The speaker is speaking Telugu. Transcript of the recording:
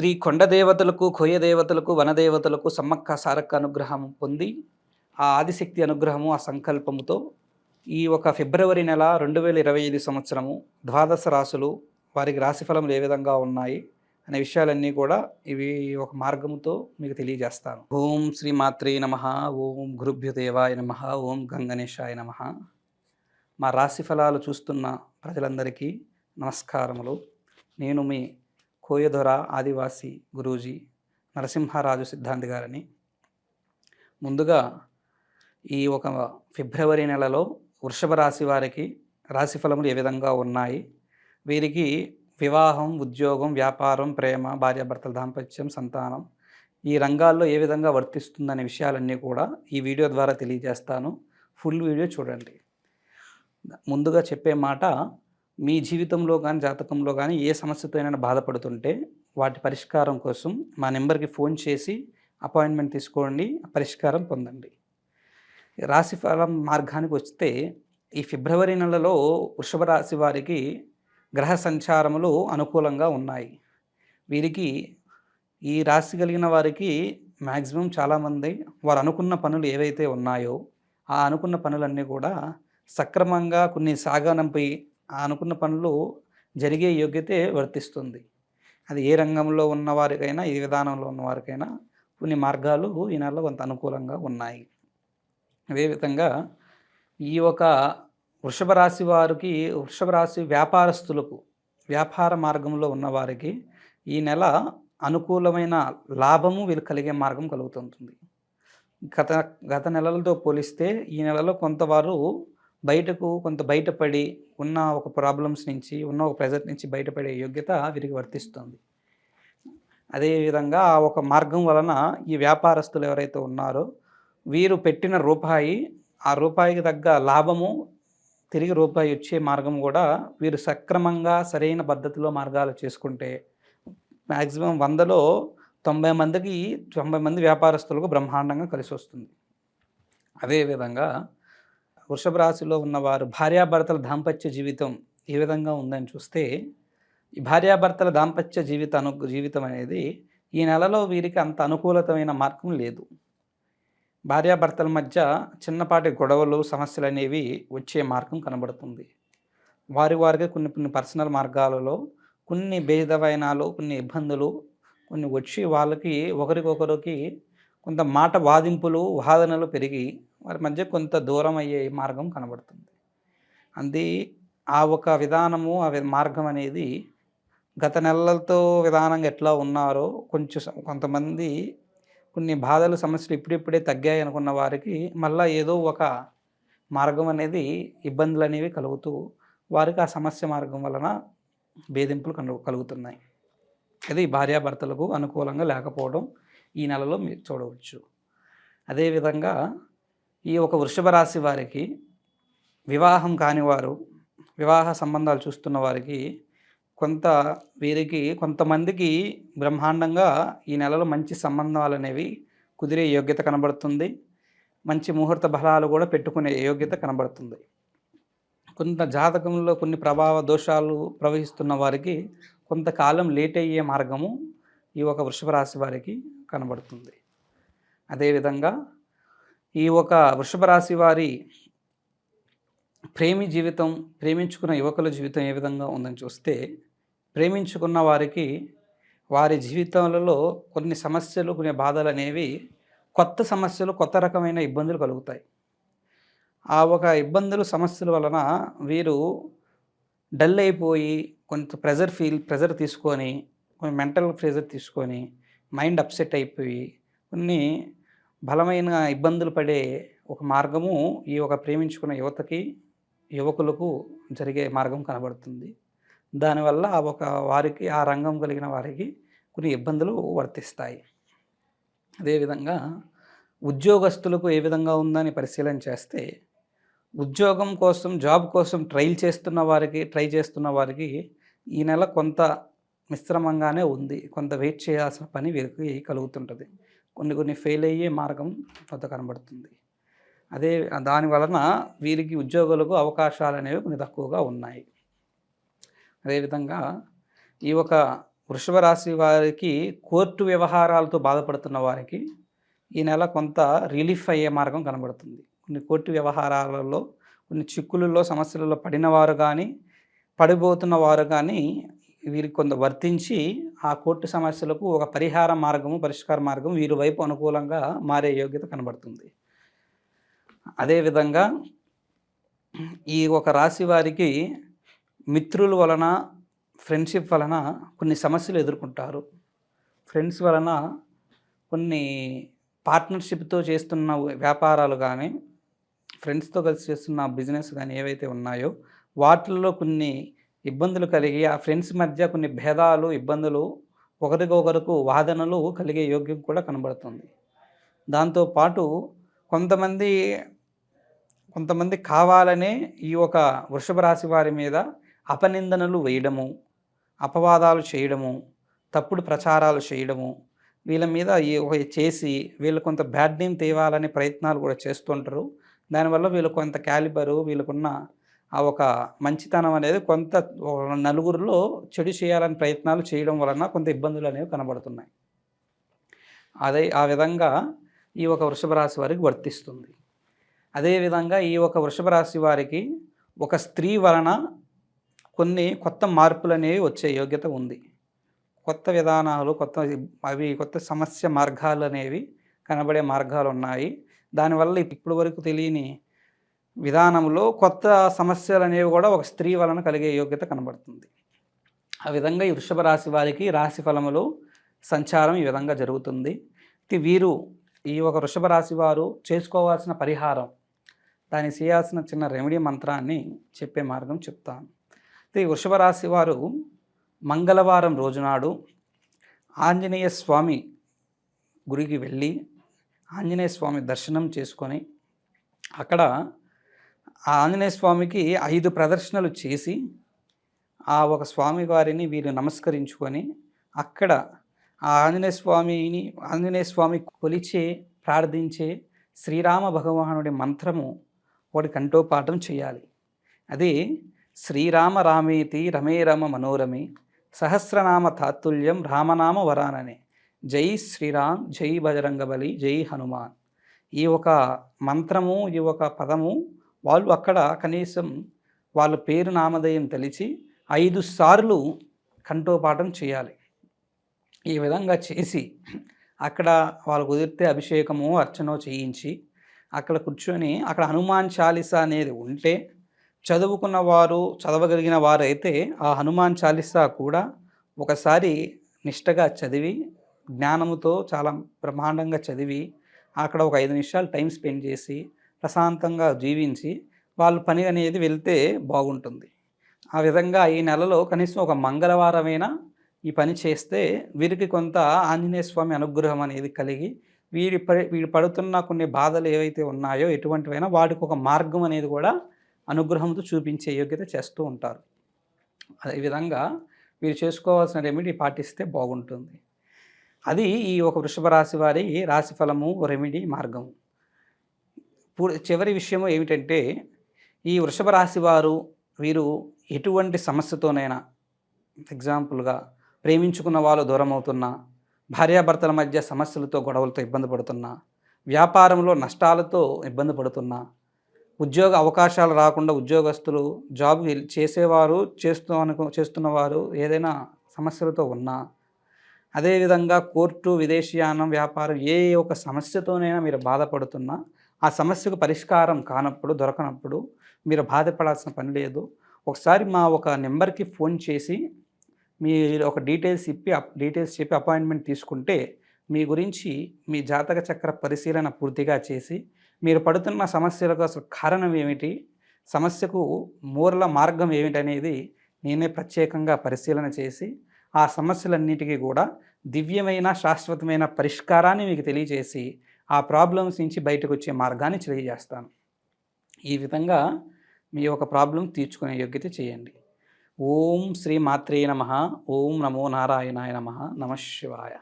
శ్రీ కొండ దేవతలకు కోయ దేవతలకు వనదేవతలకు సమ్మక్క సారక్క అనుగ్రహం పొంది ఆ ఆదిశక్తి అనుగ్రహము ఆ సంకల్పముతో ఈ ఒక ఫిబ్రవరి నెల రెండు వేల ఇరవై ఐదు సంవత్సరము ద్వాదశ రాసులు వారికి రాశిఫలములు ఏ విధంగా ఉన్నాయి అనే విషయాలన్నీ కూడా ఇవి ఒక మార్గముతో మీకు తెలియజేస్తాను. ఓం శ్రీ మాత్రే నమ ఓం గురుభ్యుదేవాయ నమ ఓం గంగనేశాయ నమ. మా రాశి ఫలాలు చూస్తున్న ప్రజలందరికీ నమస్కారములు. నేను మీ కోయదొర ఆదివాసి గురూజీ నరసింహారాజు సిద్ధాంతి గారని. ముందుగా ఈ ఒక ఫిబ్రవరి నెలలో వృషభ రాశి వారికి రాశి ఫలములు ఏ విధంగా ఉన్నాయి? వీరికి వివాహం ఉద్యోగం వ్యాపారం ప్రేమ భార్యాభర్తల దాంపత్యం సంతానం ఈ రంగాల్లో ఏ విధంగా వర్తిస్తుందనే విషయాలన్నీ కూడా ఈ వీడియో ద్వారా తెలియజేస్తాను. ఫుల్ వీడియో చూడండి. ముందుగా చెప్పే మాట మీ జీవితంలో కానీ జాతకంలో కానీ ఏ సమస్యతో అయినా బాధపడుతుంటే వాటి పరిష్కారం కోసం మా నెంబర్కి ఫోన్ చేసి అపాయింట్మెంట్ తీసుకోండి పరిష్కారం పొందండి. రాశి ఫలం మార్గానికి వస్తే ఈ ఫిబ్రవరి నెలలో వృషభ రాశి వారికి గ్రహ సంచారములు అనుకూలంగా ఉన్నాయి. వీరికి ఈ రాశి కలిగిన వారికి మ్యాక్సిమం చాలామంది వారు అనుకున్న పనులు ఏవైతే ఉన్నాయో ఆ అనుకున్న పనులన్నీ కూడా సక్రమంగా కొన్ని సాగనంపై అనుకున్న పనులు జరిగే యోగ్యతే వర్తిస్తుంది. అది ఏ రంగంలో ఉన్నవారికైనా ఏ విధానంలో ఉన్నవారికైనా కొన్ని మార్గాలు ఈ నెలలో కొంత అనుకూలంగా ఉన్నాయి. అదేవిధంగా ఈ ఒక వృషభ రాశి వారికి వృషభ రాశి వ్యాపారస్తులకు వ్యాపార మార్గంలో ఉన్నవారికి ఈ నెల అనుకూలమైన లాభము వీళ్ళు కలిగే మార్గం కలుగుతుంటుంది. గత గత నెలలతో పోలిస్తే ఈ నెలలో కొంతవారు బయటకు కొంత బయటపడి ఉన్న ఒక ప్రాబ్లమ్స్ నుంచి ఉన్న ఒక ప్రెజర్ నుంచి బయటపడే యోగ్యత వీరికి వర్తిస్తుంది. అదేవిధంగా ఆ ఒక మార్గం వలన ఈ వ్యాపారస్తులు ఎవరైతే ఉన్నారో వీరు పెట్టిన రూపాయి ఆ రూపాయికి తగ్గ లాభము తిరిగి రూపాయి వచ్చే మార్గం కూడా వీరు సక్రమంగా సరైన పద్ధతిలో మార్గాలు చేసుకుంటే మ్యాక్సిమం వందలో తొంభై మందికి తొంభై మంది వ్యాపారస్తులకు బ్రహ్మాండంగా కలిసి వస్తుంది. అదేవిధంగా వృషభ రాశిలో ఉన్నవారు భార్యాభర్తల దాంపత్య జీవితం ఏ విధంగా ఉందని చూస్తే ఈ భార్యాభర్తల దాంపత్య జీవిత అను జీవితం అనేది ఈ నెలలో వీరికి అంత అనుకూలతమైన మార్గం లేదు. భార్యాభర్తల మధ్య చిన్నపాటి గొడవలు సమస్యలు అనేవి వచ్చే మార్గం కనబడుతుంది. వారి వారికి కొన్ని కొన్ని పర్సనల్ మార్గాలలో కొన్ని భేదవైనాలు కొన్ని ఇబ్బందులు కొన్ని వచ్చి వాళ్ళకి ఒకరికొకరికి కొంత మాట వాదింపులు వాదనలు పెరిగి వారి మధ్య కొంత దూరం అయ్యే మార్గం కనబడుతుంది. అంది ఆ ఒక విధానము ఆ మార్గం అనేది గత నెలలతో విధానంగా ఎట్లా ఉన్నారో కొంచెం కొంతమంది కొన్ని బాధలు సమస్యలు ఇప్పుడిప్పుడే తగ్గాయి అనుకున్న వారికి మళ్ళీ ఏదో ఒక మార్గం అనేది ఇబ్బందులు అనేవి కలుగుతూ వారికి ఆ సమస్య మార్గం వలన భేదింపులు కలుగుతున్నాయి. అది భార్యాభర్తలకు అనుకూలంగా లేకపోవడం ఈ నెలలో మీరు చూడవచ్చు. అదేవిధంగా ఈ ఒక వృషభ రాశి వారికి వివాహం కానివారు వివాహ సంబంధాలు చూస్తున్న వారికి కొంత వీరికి కొంతమందికి బ్రహ్మాండంగా ఈ నెలలో మంచి సంబంధాలు అనేవి కుదిరే యోగ్యత కనబడుతుంది. మంచి ముహూర్త బలాలు కూడా పెట్టుకునే యోగ్యత కనబడుతుంది. కొంత జాతకంలో కొన్ని ప్రభావ దోషాలు ప్రవహిస్తున్న వారికి కొంతకాలం లేట్ అయ్యే మార్గము ఈ ఒక వృషభ రాశి వారికి కనబడుతుంది. అదేవిధంగా ఈ ఒక వృషభ రాశి వారి ప్రేమి జీవితం ప్రేమించుకున్న యువకుల జీవితం ఏ విధంగా ఉందని చూస్తే ప్రేమించుకున్న వారికి వారి జీవితాలలో కొన్ని సమస్యలు కొన్ని బాధలు అనేవి కొత్త సమస్యలు కొత్త రకమైన ఇబ్బందులు కలుగుతాయి. ఆ ఒక ఇబ్బందులు సమస్యల వలన వీరు డల్ అయిపోయి కొంత ప్రెజర్ ఫీల్ ప్రెజర్ తీసుకొని కొన్ని మెంటల్ ప్రెజర్ తీసుకొని మైండ్ అప్సెట్ అయిపోయి కొన్ని బలమైన ఇబ్బందులు పడే ఒక మార్గము ఈ ఒక ప్రేమించుకున్న యువతకి యువకులకు జరిగే మార్గం కనబడుతుంది. దానివల్ల ఆ ఒక వారికి ఆ రంగం కలిగిన వారికి కొన్ని ఇబ్బందులు వర్తిస్తాయి. అదేవిధంగా ఉద్యోగస్తులకు ఏ విధంగా ఉందని పరిశీలన చేస్తే ఉద్యోగం కోసం జాబ్ కోసం ట్రైల్ చేస్తున్న వారికి ట్రై చేస్తున్న వారికి ఈ నెల కొంత మిశ్రమంగానే ఉంది. కొంత వెయిట్ చేయాల్సిన పని వీరికి కలుగుతుంటుంది. కొన్ని కొన్ని ఫెయిల్ అయ్యే మార్గం కొంత కనబడుతుంది. అదే దాని వలన వీరికి ఉద్యోగులకు అవకాశాలు అనేవి కొన్ని తక్కువగా ఉన్నాయి. అదేవిధంగా ఈ ఒక వృషభ రాశి వారికి కోర్టు వ్యవహారాలతో బాధపడుతున్న వారికి ఈ నెల కొంత రిలీఫ్ అయ్యే మార్గం కనబడుతుంది. కొన్ని కోర్టు వ్యవహారాలలో కొన్ని చిక్కులలో సమస్యలలో పడిన వారు కానీ పడిపోతున్న వారు కానీ వీరికి కొంత వర్తించి ఆ కోర్టు సమస్యలకు ఒక పరిహార మార్గము పరిష్కార మార్గం వీరి వైపు అనుకూలంగా మారే యోగ్యత కనబడుతుంది. అదేవిధంగా ఈ ఒక రాశి వారికి మిత్రుల వలన ఫ్రెండ్షిప్ వలన కొన్ని సమస్యలు ఎదుర్కొంటారు. ఫ్రెండ్స్ వలన కొన్ని పార్ట్నర్షిప్తో చేస్తున్న వ్యాపారాలు కానీ ఫ్రెండ్స్తో కలిసి చేస్తున్న బిజినెస్ కానీ ఏవైతే ఉన్నాయో వాటిల్లో కొన్ని ఇబ్బందులు కలిగి ఆ ఫ్రెండ్స్ మధ్య కొన్ని భేదాలు ఇబ్బందులు ఒకరికొకరుకు వాదనలు కలిగే యోగ్యం కూడా కనబడుతుంది. దాంతోపాటు కొంతమంది కొంతమంది కావాలనే ఈ ఒక వృషభ రాశి వారి మీద అపనిందనలు వేయడము అపవాదాలు చేయడము తప్పుడు ప్రచారాలు చేయడము వీళ్ళ మీద చేసి వీళ్ళు కొంత బ్యాడ్ నేమ్ తేవాలనే ప్రయత్నాలు కూడా చేస్తుంటారు. దానివల్ల వీళ్ళు కొంత క్యాలిబరు వీళ్ళకున్న ఆ ఒక మంచితనం అనేది కొంత నలుగురిలో చెడు చేయాలని ప్రయత్నాలు చేయడం వలన కొంత ఇబ్బందులు అనేవి కనబడుతున్నాయి. అదే ఆ విధంగా ఈ ఒక వృషభ రాశి వారికి వర్తిస్తుంది. అదేవిధంగా ఈ ఒక వృషభ రాశి వారికి ఒక స్త్రీ వలన కొన్ని కొత్త మార్పులు అనేవి వచ్చే యోగ్యత ఉంది. కొత్త విధానాలు కొత్త అవి కొత్త సమస్య మార్గాలు అనేవి కనబడే మార్గాలు ఉన్నాయి. దానివల్ల ఇప్పటి వరకు తెలియని విధానంలో కొత్త సమస్యలు అనేవి కూడా ఒక స్త్రీ వలన కలిగే యోగ్యత కనబడుతుంది. ఆ విధంగా ఈ వృషభ రాశి వారికి రాశి ఫలములు సంచారం ఈ విధంగా జరుగుతుంది. వీరు ఈ ఒక వృషభ రాశి వారు చేసుకోవాల్సిన పరిహారం దాన్ని చేయాల్సిన చిన్న రెమెడీ మంత్రాన్ని చెప్పే మార్గం చెప్తాను. ఈ వృషభ రాశి వారు మంగళవారం రోజునాడు ఆంజనేయ స్వామి గుడికి వెళ్ళి ఆంజనేయ స్వామి దర్శనం చేసుకొని అక్కడ ఆ ఆంజనేయ స్వామికి ఐదు ప్రదర్శనలు చేసి ఆ ఒక స్వామి వారిని వీరు నమస్కరించుకొని అక్కడ ఆ ఆంజనేయ స్వామిని ఆంజనేయ స్వామి కొలిచే ప్రార్థించే శ్రీరామ భగవానుడి మంత్రము వాడి కంఠోపాఠం చేయాలి. అది శ్రీరామ రామేతి రమే రమ మనోరమి సహస్రనామ తాత్తుల్యం రామనామ వరాననే జై శ్రీరామ్ జై బజరంగబలి జై హనుమాన్. ఈ ఒక మంత్రము ఈ ఒక పదము వాళ్ళు అక్కడ కనీసం వాళ్ళ పేరు నామధేయం తెలిసి ఐదు సార్లు కంఠోపాఠం చేయాలి. ఈ విధంగా చేసి అక్కడ వాళ్ళు కుదిరితే అభిషేకము అర్చనో చేయించి అక్కడ కూర్చొని అక్కడ హనుమాన్ చాలీస అనేది ఉంటే చదువుకున్న వారు చదవగలిగిన వారైతే ఆ హనుమాన్ చాలీసా కూడా ఒకసారి నిష్టగా చదివి జ్ఞానముతో చాలా బ్రహ్మాండంగా చదివి అక్కడ ఒక ఐదు నిమిషాలు టైం స్పెండ్ చేసి ప్రశాంతంగా జీవించి వాళ్ళు పని అనేది వెళ్తే బాగుంటుంది. ఆ విధంగా ఈ నెలలో కనీసం ఒక మంగళవారమైనా ఈ పని చేస్తే వీరికి కొంత ఆంజనేయ స్వామి అనుగ్రహం అనేది కలిగి వీరి పడి వీరు పడుతున్న కొన్ని బాధలు ఏవైతే ఉన్నాయో ఎటువంటివైనా వాటికి ఒక మార్గం అనేది కూడా అనుగ్రహంతో చూపించే యోగ్యత చేస్తూ ఉంటారు. అదేవిధంగా వీరు చేసుకోవాల్సిన రెమెడీ పాటిస్తే బాగుంటుంది. అది ఈ ఒక వృషభ రాశి వారి రాశి ఫలము రెమెడీ మార్గము. చివరి విషయము ఏమిటంటే ఈ వృషభ రాశి వారు వీరు ఎటువంటి సమస్యతోనైనా ఎగ్జాంపుల్గా ప్రేమించుకున్న వాళ్ళు దూరం అవుతున్నా భార్యాభర్తల మధ్య సమస్యలతో గొడవలతో ఇబ్బంది పడుతున్నా వ్యాపారంలో నష్టాలతో ఇబ్బంది పడుతున్నా ఉద్యోగ అవకాశాలు రాకుండా ఉద్యోగస్తులు జాబ్ చేసేవారు చేస్తూ అనుకు చేస్తున్నవారు ఏదైనా సమస్యలతో ఉన్నా అదేవిధంగా కోర్టు విదేశీయానం వ్యాపారం ఏ ఒక సమస్యతోనైనా మీరు బాధపడుతున్నా ఆ సమస్యకు పరిష్కారం కానప్పుడు దొరకనప్పుడు మీరు బాధపడాల్సిన పని లేదు. ఒకసారి మా ఒక నెంబర్కి ఫోన్ చేసి మీరు ఒక డీటెయిల్స్ ఇప్పి డీటెయిల్స్ చెప్పి అపాయింట్మెంట్ తీసుకుంటే మీ గురించి మీ జాతక చక్ర పరిశీలన పూర్తిగా చేసి మీరు పడుతున్న సమస్యలకు అసలు కారణం ఏమిటి సమస్యకు మూల మార్గం ఏమిటనేది నేనే ప్రత్యేకంగా పరిశీలన చేసి ఆ సమస్యలన్నిటికీ కూడా దివ్యమైన శాశ్వతమైన పరిష్కారాన్ని మీకు తెలియజేసి ఆ ప్రాబ్లమ్స్ నుంచి బయటకు వచ్చే మార్గాన్ని తెలియజేస్తాను. ఈ విధంగా మీ యొక్క ప్రాబ్లం తీర్చుకునే యోగ్యత చేయండి. ఓం శ్రీ మాత్రే నమ. ఓం నమో నారాయణాయ నమ. నమ శివాయ.